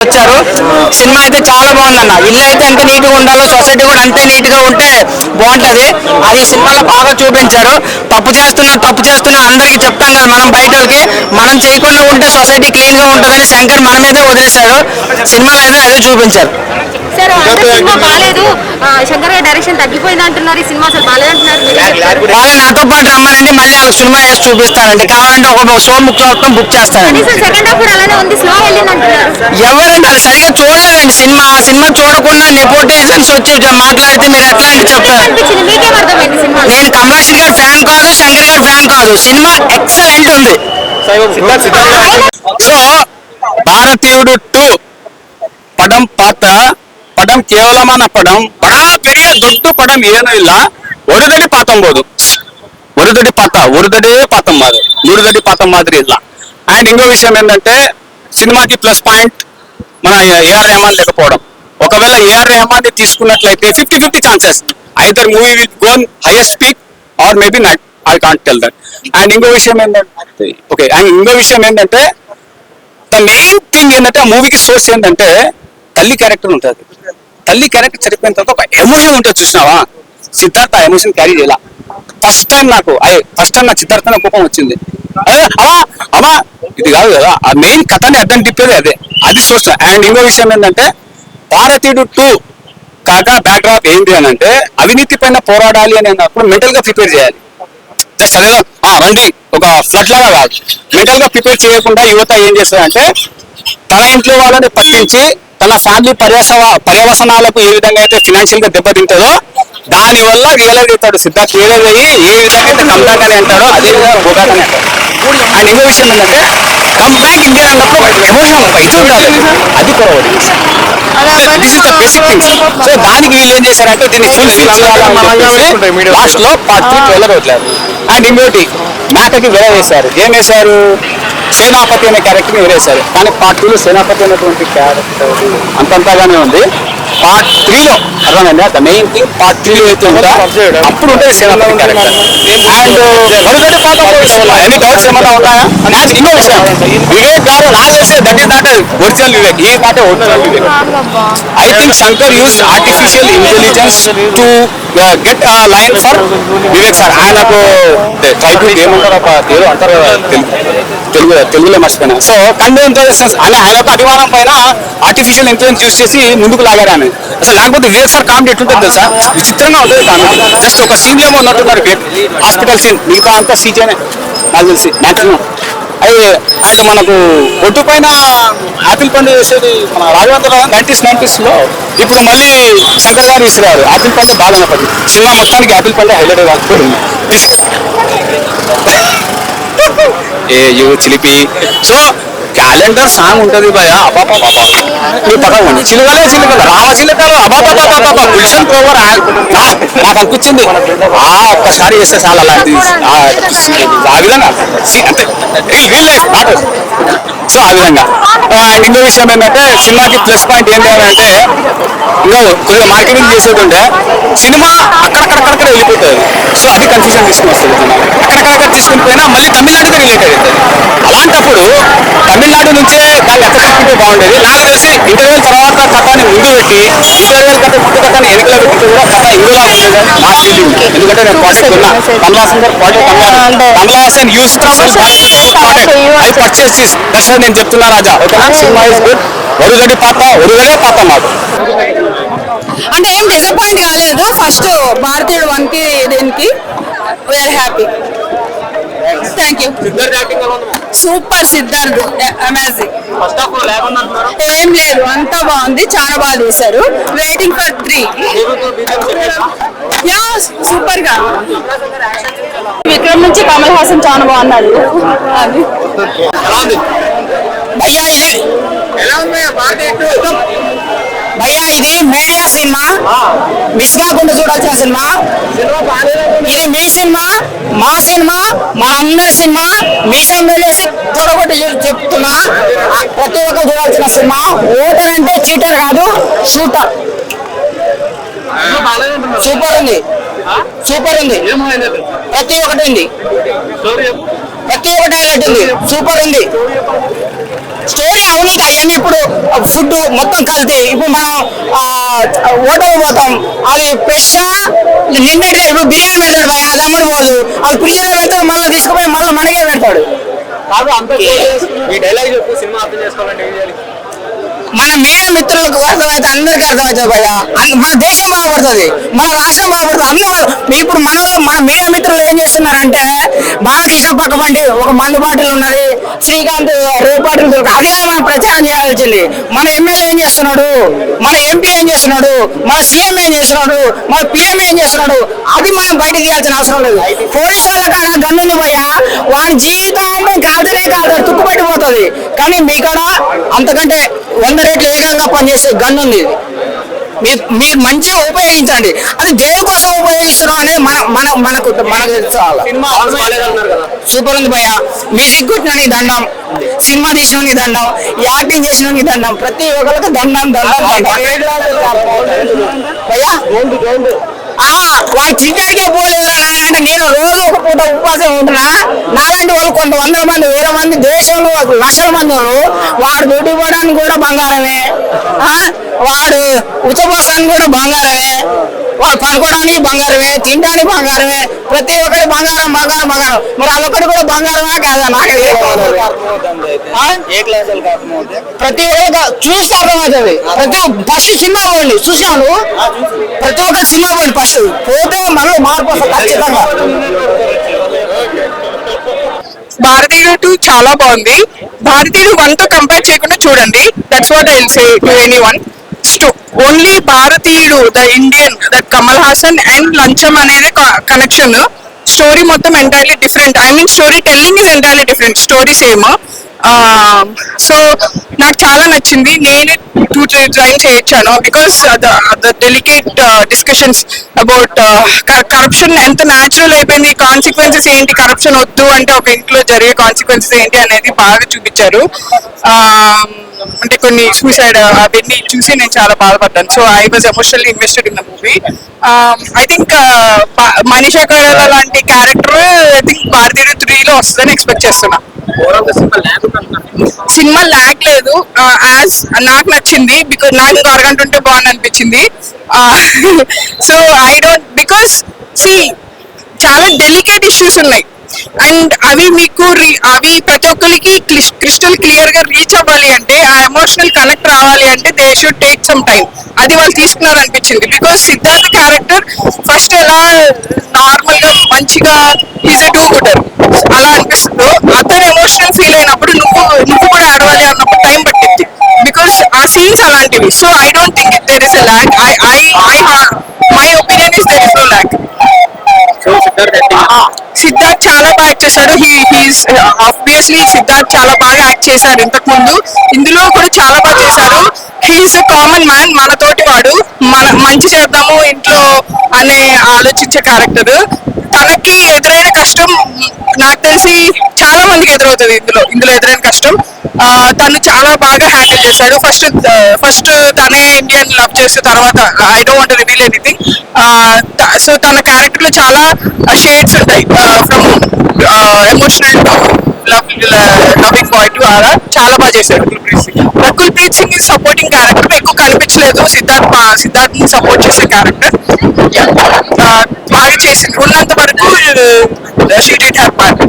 వచ్చారు. సినిమా అయితే చాలా బాగుందన్న. ఇల్లు అయితే ఎంత నీట్గా ఉండాలో సొసైటీ కూడా అంతే నీట్గా ఉంటే బాగుంటది. అది సినిమాలో బాగా చూపించారు. తప్పు చేస్తున్నా తప్పు చేస్తున్నా అందరికి చెప్తాం కదా మనం బయట వాళ్ళకి మనం చేయకుండా ఉంటే సొసైటీ క్లీన్గా ఉంటుందని శంకర్ మన మీదే వదిలేశారు. సినిమాలో అయితే అదే చూపించారు. సార్ అంటే సినిమా బాగాలేదు ఆ, శంకర్ గారి డైరెక్షన్ తగ్గిపోయింది అంటున్నారు. ఈ సినిమా అసలు బాగాలేదు అంటున్నారు మీరేం చెప్తారు? వాళ్ళు నాతో పాటు రమ్మనండి మళ్ళీ వాళ్ళకి సినిమా వేసి చూపిస్తానండి కావాలంటే ఒక షో బుక్ మొత్తం బుక్ చేస్తానండి. సెకండ్ హాఫ్ కూడా అలానే ఉంది స్లో వెళ్ళింది అంటున్నారు ఎవరంటారు సరిగా చూడలేదండి సినిమా. ఆ సినిమా చూడకుండా నెపోటిజన్స్ వచ్చి మాట్లాడితే మీరు ఎట్లా అంటే సినిమా? నేను కమలాషన్ గారి ఫ్యాన్ కాదు శంకర్ గారి ఫ్యాన్ కాదు. సినిమా ఎక్సలెంట్ ఉంది. సో భారతీయుడు టూ పడం పాత படம் கேவலமான పడం படம் பெரிய தொட்டு పడం ஏனும் இல்ல ఒడిదడి పాతం పోదు. ఒడిదడి పాత தடி పాతం మాదిరి தடியே పాతం మాదిరి நூறு అండ్ ఇంకో విషయం ఏంటంటే సినిమాకి ప్లస్ పాయింట్ మన ఏఆర్ రెహమాన్ లేకపోవడం. ఒకవేళ ఏఆర్ రెహమాన్ని తీసుకున్నట్లయితే fifty fifty chances either movie with gone highest speak or maybe night I can't tell that and ఇంకో విషయం ఏంటంటే ఓకే అండ్ ఇంకో విషయం ఏంటంటే ద మెయిన్ థింగ్ ఏంటంటే ఆ మూవీకి సోర్స్ ఏంటంటే తల్లి క్యారెక్టర్ ఉంటుంది. తల్లి క్యారెక్టర్ చనిపోయిన తర్వాత ఒక ఎమోషన్ ఉంటుంది చూసినావా? సిద్ధార్థ ఎమోషన్ క్యారీ చేయాల. ఫస్ట్ టైం నాకు ఫస్ట్ టైం నా సిద్ధార్థ కోపం వచ్చింది. అదే అమ్మా ఇది కాదు కదా ఆ మెయిన్ కథని అర్థం తిప్పేది అదే. అది సోర్స్ అండ్ ఇంకో విషయం ఏంటంటే భారతీయుడు టూ కాక బ్యాక్డ్రాప్ ఏంటి అని అంటే అవినీతి పైన పోరాడాలి అని అన్నప్పుడు మెంటల్గా ప్రిపేర్ చేయాలి. జస్ట్ అదే ఆ, రండి ఒక ఫ్లడ్ లాగా కాదు. మెంటల్గా ప్రిపేర్ చేయకుండా యువత ఏం చేస్తారంటే తన ఇంట్లో వాళ్ళని పట్టించి తన ఫ్యామిలీ పర్యవస పర్యవసనాలకు ఏ విధంగా అయితే ఫినాన్షియల్గా దెబ్బతింటుందో దాని వల్ల రియలైజ్ అవుతాడు సిద్ధార్థ్. రియలైజ్ అయ్యి ఏ విధంగా అయితే కంబ్యాక్ అని అంటాడో అదే విధంగా గోబ్యాక్ అని అంటాడు. అండ్ ఇంకో విషయం ఏంటంటే కంబ్యాక్ ఇండియా అన్నప్పుడు ఉండాలి అది కొరవది this is the basic things so దానికి వీళ్ళు ఏం చేశారంటే దీన్ని ఫుల్ లాస్ట్లో పార్ట్ త్రీ ట్రైలర్ వదిలారు అండ్ ఇంకోటి మేకకి వేరే వేశారు. ఏం వేశారు? సేనాపతి అనే క్యారెక్టర్ వేరేశారు కానీ పార్ట్ టూ లో సేనాపతి అనేటువంటి క్యారెక్టర్ అంతంతాగానే ఉంది. పార్ట్ త్రీలో అర్థమైందా? ద మెయిన్ థింగ్ పార్ట్ త్రీలో అయితే ఉందా? అప్పుడు ఉంటుంది సేనాపతి క్యారెక్టర్ అండ్ మరుగడి పాట ఎన్ని డౌట్స్ ఏమైనా ఉన్నాయా? నాకు ఇంకో విషయం. వివేక్ గారు తెలిసే that is not original Vivek. ఈ పాట original Vivek? Shankar used artificial intelligence to uh, get a line for Vivek sir. ఆయనకు ట్రై టు ఏమంటారు ఏదో అంటారు తెలుగు. తెలుగు తెలుగులో మర్చిపోయినా. సో కండెన్స్ అలా అదొక అభిమానం పైన ఆర్టిఫిషియల్ ఇంటెలిజెన్స్ యూస్ చేసి ముందుకు లాగారని అసలు లేకపోతే వివేక్ సార్ కామెడీ ఎట్లుంటుంది తెలుసా? విచిత్రంగా ఉంటుంది కామెడీ జస్ట్ ఒక సీన్ ఏమో ఉన్నట్టున్నారు హాస్పిటల్ సీన్ మిగతా అంతా సీజనే నాకు తెలిసి. మ్యాక్సిమం అది అండ్ మనకు ఒడ్డు పైన ఆపిల్ పండు వేసేది మన రాఘవేంద్ర నైన్టీస్ నైన్టీస్లో. ఇప్పుడు మళ్ళీ శంకర్ గారు ఇస్తున్నారు. ఆపిల్ పండు బాగా పడి సినిమా మొత్తానికి ఆపిల్ పండు హైలైట్ కాకపోయింది ఏ యూ చిలిపి? సో క్యాలెండర్ సాంగ్ ఉంటది భయ అబాపా బాబా చిలుకలే చిలుకలు. రామ చిలుకలు. అబాపా గుల్షన్ కోవర్ నాకు అనిపించింది ఆ ఒక్కసారి చేస్తే చాలా అలాంటిది ఆ ఆ విధంగా. అంటే అంతే రియల్ లైఫ్ నాట్ సో ఆ విధంగా. అండ్ ఇంకో విషయం ఏంటంటే సినిమాకి ప్లస్ పాయింట్ ఏంటి అని అంటే ఇంకా కొద్దిగా మార్కెటింగ్ చేసేది ఉంటే సినిమా అక్కడక్కడక్కడ వెళ్ళిపోతుంది సో అది కన్ఫ్యూజన్ తీసుకుని వస్తుంది అక్కడక్కడక్కడ తీసుకుని పోయినా మళ్ళీ తమిళనాడుతో రిలేట్ అవుతుంది. అలాంటప్పుడు తమిళనాడు నుంచే దాన్ని ఎక్కడ తీసుకుంటే బాగుండేది. నాకు తెలిసి ఇంటర్వ్యూల తర్వాత తప్ప ముందు పెట్టి ఇంటర్వ్యూల కథ ముందు కథని కూడా ఫీలింగ్ ఎందుకంటే నేను పాజిటివ్ ఉన్నా కమలాసన్ గారు కమలాసన్ యూస్ పర్చేస్ నేను చెప్తున్నా రాజా సినిమా ఇస్ గుడ్ ఒరుగడి పాత ఒరుగడే పాత మాకు అంటే ఏం డిసప్పాయింట్ కాలేదు. ఫస్ట్ భారతీయుడు వన్కి దీనికి we are happy thank you super Siddharth amazing ఏం లేదు అంతా బాగుంది చాలా బాగా తీశారు వెయిటింగ్ ఫర్ త్రీ యా సూపర్గా. విక్రమ్ నుంచి కమల్ హాసన్ చాలా బాగున్నారు. అది. ఇది. భయ్యా ఇది మీడియా సినిమా. మిస్ కాకుండా చూడాల్సిన సినిమా. ఇది మీ సినిమా మా సినిమా మా అందరి సినిమా. మీ ఎమ్మెల్యేసి తొడగొట్టి చెప్తున్నా. ప్రతి ఒక్కరు చూడాల్సిన సినిమా. ఓటర్ అంటే చీటర్ కాదు షూటర్. సూపర్ ఉంది. సూపర్ ఉంది. ప్రతి ఒక్కటి ఉంది. ప్రతి ఒక్కటి హైలైట్ ఉంది. సూపర్ ఉంది. స్టోరీ అవినీతి అవన్నీ ఇప్పుడు ఫుడ్ మొత్తం కలితే? ఇప్పుడు మనం హోటల్ పోతాం అది ఫ్రెష్ నిన్నటి ఇప్పుడు బిర్యానీ పెడతాడు భయ అది అమ్మడి పోదు. అది ఫ్రిడ్జ్లో పెడతాడు మళ్ళీ తీసుకుపోయి మళ్ళీ మనకే పెడతాడు. కాదు అంత ఈ డైలాగ్ చెప్పు సినిమా అర్థం చేసుకోవాలంటే ఏం చేయాలి? మన మీడియా మిత్రులకు అర్థమైతే అందరికీ అర్థమవుతుంది భయ మన దేశం బాగుపడుతుంది మన రాష్ట్రం బాగుపడుతుంది. అందరూ ఇప్పుడు మన వాళ్ళు- మన మీడియా మిత్రులు ఏం చేస్తున్నారంటే బాలకృష్ణ పక్క పండి ఒక మందు బాటిల్ ఉన్నది శ్రీకాంత్ రేపు బాటిల్ దొరక అది మనం ప్రచారం చేయాల్సింది. మన ఎమ్మెల్యే ఏం చేస్తున్నాడు? మన ఎంపీ ఏం చేస్తున్నాడు? మన సీఎం ఏం చేస్తున్నాడు? మన పిఎం ఏం చేస్తున్నాడు? అది మనం బయటకు తీయాల్సిన అవసరం లేదు. పోలీసు వాళ్ళ కాడ గన్నుంది భయ వాడి జీవితం కాదులే కాదు తుక్కుపట్టిపోతుంది కానీ మీ కాడ అంతకంటే వంద రేట్లు వేగంగా పనిచేసే గన్ ఉంది ఇది. మీరు మీరు మంచిగా ఉపయోగించండి. అది దేనికోసం ఉపయోగిస్తున్నాం అనేది మన మన మనకు మనకు తెలుసుకోవాలి సూపర్ ఉంది భయ మ్యూజిక్ కొట్టిన నీ దండం. సినిమా తీసిన నీ దండం. యాక్టింగ్ చేసిన నీ దండం. ప్రతి ఒక్కరికి దండం దండం భయ్యా. వాడు క్రికెట్కే పోలేదు అంటే నేను రోజు ఒక పూట ఉపవాసం ఉంటున్నా. నాలాంటి వాళ్ళు కొంత వందల మంది వేల మంది దేశంలో లక్షల మంది వాడు డ్యూటీ పోవడానికి కూడా బంగారమే. వాడు ఉచపోసానికి కూడా బంగారమే. వాళ్ళు పడుకోవడానికి బంగారమే తినడానికి బంగారమే ప్రతి ఒక్కటి బంగారం బంగారం బంగారం. మరి అదొకటి కూడా బంగారమే కాదా? నాకు ప్రతి ఒక్క చూస్తే అర్థమవుతుంది. ప్రతి ఫస్ట్ సినిమా పోండి చూసాను ప్రతి ఒక్క సినిమా పోండి ఫస్ట్ పోతే మనలో మార్పు వస్తుంది ఖచ్చితంగా. భారతీయుడు టూ చాలా బాగుంది. భారతీయుడు వన్తో కంపేర్ చేయకుండా చూడండి. That's what I say to anyone only Bharateeyudu the Indian that Kamal Haasan and లంచం అనేది కనెక్షన్ స్టోరీ మొత్తం entirely different I mean story telling is entirely different story same so నాకు చాలా నచ్చింది. నేనే టూ త్రీ టైమ్స్ చేయించాను because the delicate discussions about corruption ఎంత natural అయిపోయింది కాన్సిక్వెన్సెస్ ఏంటి కరప్షన్ వద్దు అంటే ఒక ఇంట్లో జరిగే కాన్సిక్వెన్సెస్ ఏంటి అనేది బాగా చూపించారు. అంటే కొన్ని సూసైడ్ uh, అవన్నీ చూసి నేను చాలా బాధపడ్డాను. So I was emotionally invested in the movie I think Manisha Koirala లాంటి క్యారెక్టర్ ఐ థింక్ భారతీయుడు త్రీలో వస్తుందని ఎక్స్పెక్ట్ చేస్తున్నా. సినిమా లేకుండా లాగ్ లేదు. Uh, యాజ్ uh, నాకు నచ్చింది బికాజ్ నాకు ఇంకో అరగంట ఉంటే బాగుంది అనిపించింది సో ఐ డోంట్ బికాస్ సి చాలా డెలికేట్ ఇష్యూస్ ఉన్నాయి. అండ్ అవి మీకు అవి ప్రతి ఒక్కరికి క్రిస్టల్ క్లియర్గా రీచ్ అవ్వాలి అంటే ఆ ఎమోషనల్ కనెక్ట్ రావాలి అంటే they should take some time అది వాళ్ళు తీసుకున్నారు అనిపించింది బికాస్ సిద్ధార్థ క్యారెక్టర్ ఫస్ట్ ఎలా నార్మల్గా మంచిగా ఈజ్ అ డూ గుడర్ అలా అనిపిస్తుందో అతను ఎమోషనల్ ఫీల్ అయినప్పుడు నువ్వు నువ్వు కూడా ఆడవాలి అన్నప్పుడు టైం పట్టింది బికాస్ ఆ సీన్స్ అలాంటివి so I don't think there is a lack I I I my opinion is there is no lack so Siddharth acting Siddharth చాలా బాగా యాక్ట్ చేశారు. హీ హీస్ ఆబ్వియస్లీ సిద్ధార్థ్ చాలా బాగా యాక్ట్ చేశారు ఇంతకు ముందు ఇందులో కూడా చాలా బాగా చేశారు. హీఈస్ అ కామన్ మ్యాన్ మనతోటి వాడు. మన మంచి చేద్దాము ఇంట్లో అనే ఆలోచించే క్యారెక్టర్ తనకి ఎదురైన కష్టం నాకు తెలిసి చాలా మందికి ఎదురవుతుంది ఇందులో. ఇందులో ఎదురైన కష్టం. తను చాలా బాగా హ్యాండిల్ చేశాడు. ఫస్ట్ ఫస్ట్ తనే ఇండియన్ లవ్ చేసిన తర్వాత I don't reveal anything so తన క్యారెక్టర్లో చాలా షేడ్స్ ఉంటాయి. ఎమోషనల్ టు లవ్ చాలా బాగా చేశాడు Kulpreet Preet Singh is supporting character ఎక్కువ కనిపించలేదు సిద్ధార్థ్ సిద్ధార్థ్ని సపోర్ట్ చేసే క్యారెక్టర్ బాగా చేసింది ఉన్నంత వరకు she did have part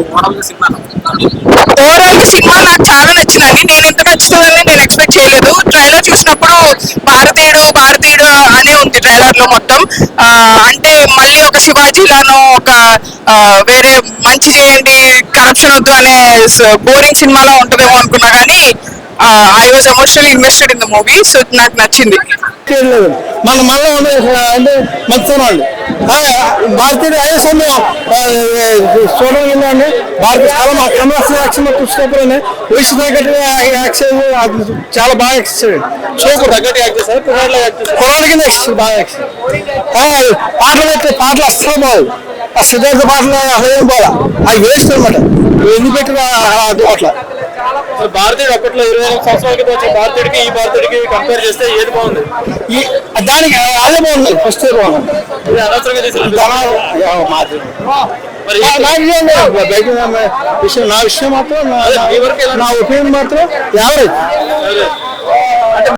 overall cinema సినిమా నాకు చాలా నచ్చిందండి నేను ఎంత నచ్చుతుందని నేను ఎక్స్పెక్ట్ చేయలేదు. ట్రైలర్ చూసినప్పుడు భారతీయుడు భారతీయ లో మొత్తం అంటే మళ్ళీ ఒక శివాజీలానో ఒక వేరే మంచి చేయండి కరప్షన్ వద్దు అనే బోరింగ్ సినిమాలో ఉంటుందేమో అనుకున్నా కానీ I was emotionally invested in the movie so నాకు నచ్చింది. మన ఉండే అంటే అండి భారతీయ ఐఎస్ఎం చూడడం ఏంటంటే భారత చాలా మా కమలాస్ యాక్షన్ చూసినప్పుడు వయసు తగ్గట్టుగా యాక్షన్ అది చాలా బాగా చేశాడు. సూపర్ తగ్గట్టు యాక్ట్ చేశారు యాక్షన్ బాగా యాక్షన్ పాటలు పెట్టే పాటలు అస్సలు బాగు ఆ సిద్ధార్థ పాటలు అసలు ఏం బాగా. అవి వేస్ట్ అనమాట ఎన్ని పెట్టిన అట్లా? సో భారతీయుడు అప్పట్లో ఇరవై ఐదు సంవత్సరాల క్రితం వచ్చిన భారతీయుడికి ఈ భారతీయుడికి కంపేర్ చేస్తే ఏది బాగుంది? ఈ దానికి అదే బాగుంది. ఫస్ట్ బాగుంది. ఇది అనవసరంగా నా విషయం నా విషయం మాత్రం నా ఒపీనియన్ మాత్రం యావరేజ్.